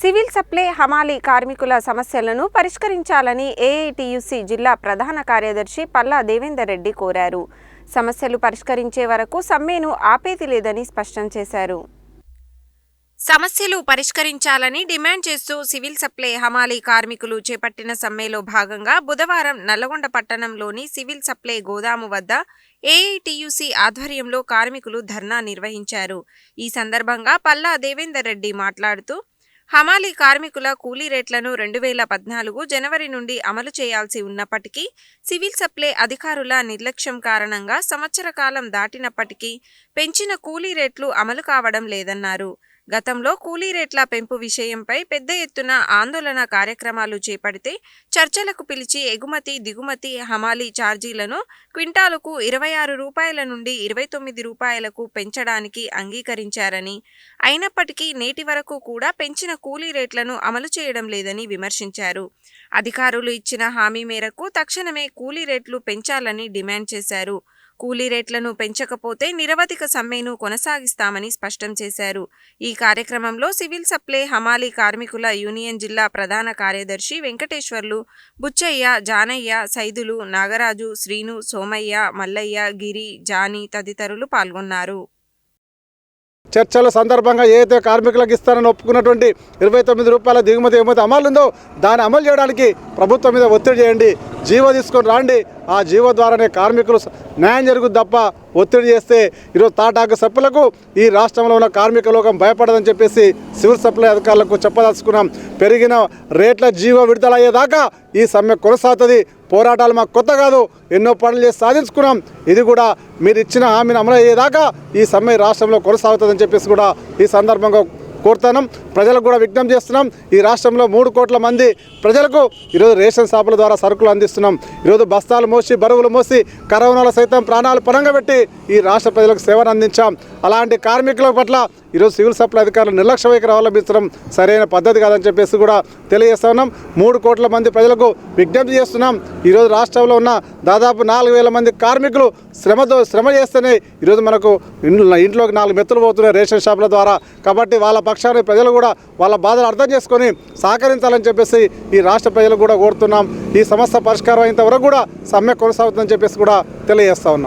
Civil supply హమాలి కార్మికుల సమస్యలను పరిష్కరించాలని ఏఐటియుసి జిల్లా ప్రధాన కార్యదర్శి పల్లా దేవేందర్ రెడ్డి కోరారు. సమస్యలు పరిష్కరించే వరకు సమ్మెను ఆపేది లేదని స్పష్టం చేశారు. సమస్యలు పరిష్కరించాలని డిమాండ్ చేస్తూ సివిల్ సప్లై హమాలి కార్మికులు చేపట్టిన సమ్మెలో భాగంగా బుధవారం నల్లగొండ పట్టణంలోని సివిల్ సప్లై గోదాము వద్ద ఏఐటియుసి ఆధ్వర్యంలో కార్మికులు ధర్నా నిర్వహించారు. ఈ సందర్భంగా పల్లా దేవేందర్ రెడ్డి మాట్లాడుతూ హమాలీ కార్మికుల కూలీ రేట్లను రెండు వేల పద్నాలుగు జనవరి నుండి అమలు చేయాల్సి ఉన్నప్పటికీ సివిల్ సప్లై అధికారుల నిర్లక్ష్యం కారణంగా సంవత్సర కాలం దాటినప్పటికీ పెంచిన కూలీ రేట్లు అమలు కావడం లేదన్నారు. గతంలో కూలీ రేట్ల పెంపు విషయంపై పెద్ద ఎత్తున ఆందోళన కార్యక్రమాలు చేపడితే చర్చలకు పిలిచి ఎగుమతి దిగుమతి హమాలీ ఛార్జీలను క్వింటాలుకు ఇరవై ఆరు రూపాయల నుండి ఇరవై తొమ్మిది రూపాయలకు పెంచడానికి అంగీకరించారని అయినప్పటికీ నేటి వరకు కూడా పెంచిన కూలీ రేట్లను అమలు చేయడం లేదని విమర్శించారు. అధికారులు ఇచ్చిన హామీ మేరకు తక్షణమే కూలీ రేట్లు పెంచాలని డిమాండ్ చేశారు. కూలీ రేట్లను పెంచకపోతే నిరవధిక సమ్మెను కొనసాగిస్తామని స్పష్టం చేశారు. ఈ కార్యక్రమంలో సివిల్ సప్లై హమాలి కార్మికుల యూనియన్ జిల్లా ప్రధాన కార్యదర్శి వెంకటేశ్వర్లు బుచ్చయ్య జానయ్య సైదులు నాగరాజు శ్రీను సోమయ్య మల్లయ్య గిరి జాని తదితరులు పాల్గొన్నారు. చర్చల సందర్భంగా ఏదైతే కార్మికులకు ఇస్తానని ఒప్పుకున్నటువంటి ఇరవై తొమ్మిది రూపాయల దిగుమతి ఎగుమతి అమలు ఉందో దాన్ని అమలు చేయడానికి ప్రభుత్వం మీద ఒత్తిడి చేయండి. జీవో తీసుకొని రాండి. ఆ జీవో ద్వారానే కార్మికులు న్యాయం జరుగుతుంది తప్ప ఒత్తిడి చేస్తే ఈరోజు తాటాకు సప్పులకు ఈ రాష్ట్రంలో ఉన్న కార్మిక లోకం భయపడదని చెప్పేసి సివిల్ సప్లై అధికారులకు చెప్పదలుచుకున్నాం. పెరిగిన రేట్ల జీవో విడుదల అయ్యేదాకా ఈ సమ్మె కొనసాగుతుంది. పోరాటాలు మాకు కొత్త కాదు. ఎన్నో పనులు చేసి సాధించుకున్నాం. ఇది కూడా మీరు ఇచ్చిన హామీని అమలు అయ్యేదాకా ఈ సమ్మె రాష్ట్రంలో కొనసాగుతుందని చెప్పేసి కూడా ఈ సందర్భంగా కోరుతున్నాం. ప్రజలకు కూడా విజ్ఞప్తి చేస్తున్నాం. ఈ రాష్ట్రంలో మూడు కోట్ల మంది ప్రజలకు ఈరోజు రేషన్ షాపుల ద్వారా సరుకులు అందిస్తున్నాం. ఈరోజు బస్తాలు మోసి బరువులు మోసి కరోనాలో సైతం ప్రాణాలు పరంగా పెట్టి ఈ రాష్ట్ర ప్రజలకు సేవను అందించాం. అలాంటి కార్మికుల పట్ల ఈరోజు సివిల్ సప్లై అధికారులు నిర్లక్ష్య వైఖరి అవలంబించడం సరైన పద్ధతి కాదని చెప్పేసి కూడా తెలియజేస్తా ఉన్నాం. మూడు కోట్ల మంది ప్రజలకు విజ్ఞప్తి చేస్తున్నాం. ఈరోజు రాష్ట్రంలో ఉన్న దాదాపు నాలుగు వేల మంది కార్మికులు శ్రమతో శ్రమ చేస్తేనే ఈరోజు మనకు ఇంట్లో ఇంట్లోకి నాలుగు మెత్తలు పోతున్నాయి రేషన్ షాపుల ద్వారా. కాబట్టి వాళ్ళ పక్షాన్ని ప్రజలు కూడా వాళ్ళ బాధలు అర్థం చేసుకొని సహకరించాలని చెప్పేసి ఈ రాష్ట్ర ప్రజలు కూడా కోరుతున్నాం. ఈ సమస్య పరిష్కారం అయినంత వరకు కూడా సమ్మె కొనసాగుతుందని చెప్పేసి కూడా తెలియజేస్తా ఉన్నాం.